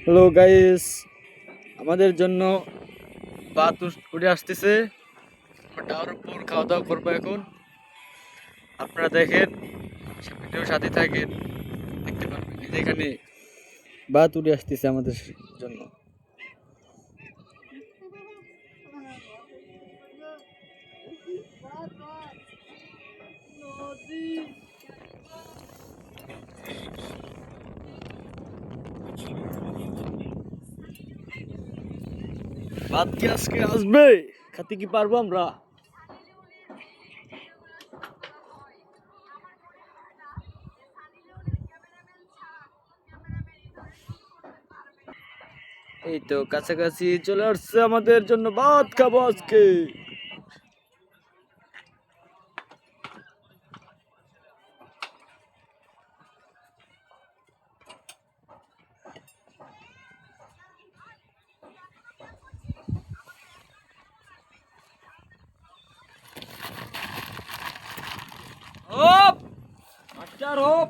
Hello guys আমাদের জন্য উস- উঠে আসতেছে। টাওয়ার উপর খাওয়া দাওয়া করব এখন। আপনারা দেখেন ভিডিও সাথে থাকেন। দেখতে পারবেন। এখানে ভাত উঠে আসতেছে আমাদের জন্য। ভাত কি আজকে আসবে। খাতে কি পারব আমরা? এই তো কাছাকাছি চলে আসছে আমাদের জন্য ভাত খাব আজকে হোপ মাস্টার হোপ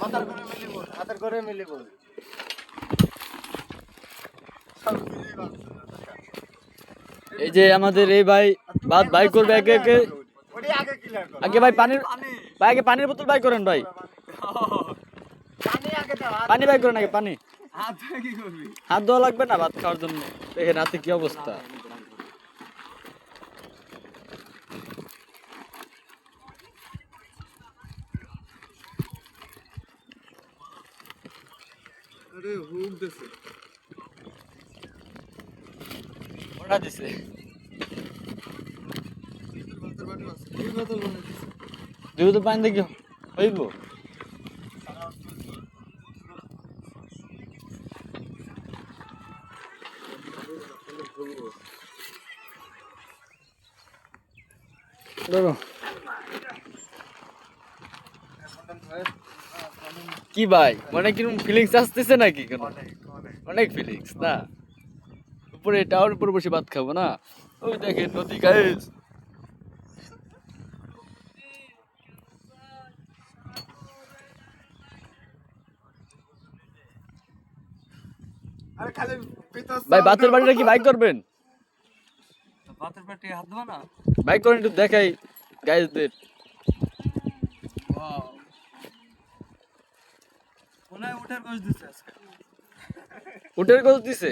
মাথার করে মিলিব হাতের করে মিলিব এই যে আমাদের এই ভাই ভাত ভাই করবে একে একে। আগে ভাই পানির ভাই আগে পানির বোতল বাই করেন ভাই। পানি পানি বাই করেন আগে পানি। হাত ধুয়ে লাগবে না ভাত খাওয়ার জন্য? দেখেন হাতে কি অবস্থা। আরে হুক দেছে। ওটা দিছে। বাটি আছে। বানাইছে দুই বোতল পানি দেখি, হইব। কি ভাই মানে কীরকম ফিলিংস আসতেছে নাকি কেন? অনেক ফিলিংস না? উপরে টাওয়ার উপরে বসে ভাত খাব না? ওই দেখেন নদী গাইস ভাই ভাতের বাড়িটা কি বাইক করবেন? ভাতের বাটি হাত ধোয়া না? বাইক করেন একটু দেখাই গাইজদের। মনে হয় উটের গোল দিছে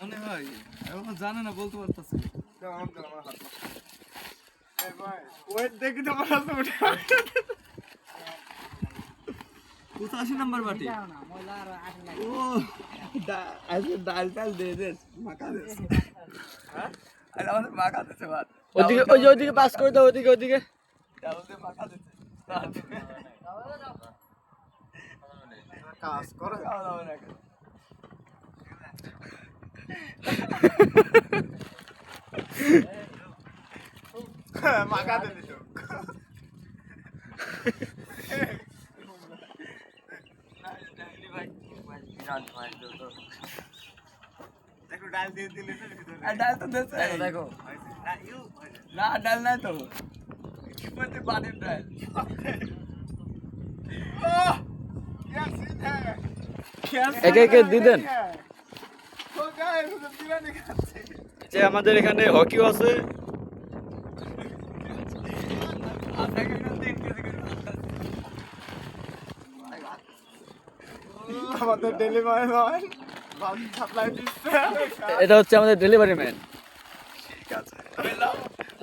মনে হয়। এখন জানে না বলতে পারতেছে পঁচাশি নাম্বার বাটি। ও আজকে ডাল টাল দিয়ে দে মাখা দে। হ্যাঁ আমাদের মাখা দিতে ভাত ওদিকে ওই যে ওইদিকে পাস করে দাও ডাল দিয়ে মাখা দিতে। কাজ করে। খাওয়া দাওয়া না মাখা দে দিত দেখো ডাল দিয়ে দিলে ডাল তো দেখো না ডাল নাই তো। যে আমাদের এখানে হকিও আছে। আমাদের ডেলিভারি ম্যান সাপ্লাই দিচ্ছে। এটা হচ্ছে আমাদের ডেলিভারি ম্যান ঠিক আছে।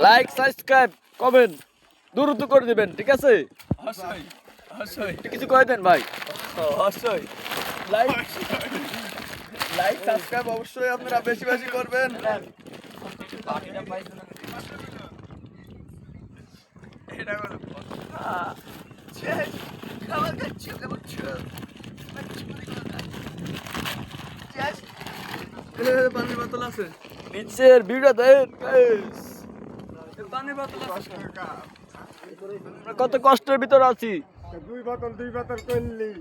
লাইক সাবস্ক্রাইব কমেন্ট দ্রুত করে দিবেন ঠিক আছে? অবশ্যই অবশ্যই। কিছু করে দেন ভাই। অবশ্যই। লাইক লাইক সাবস্ক্রাইব অবশ্যই আপনারা বেশি বেশি করবেন। এটা করো পানির বোতল আছে। নিচের ভিডিও দেন guys। পানির বোতল আছে। আমরা কত কষ্টের ভিতর আছি। দুই বোতল দুই বোতল করলি।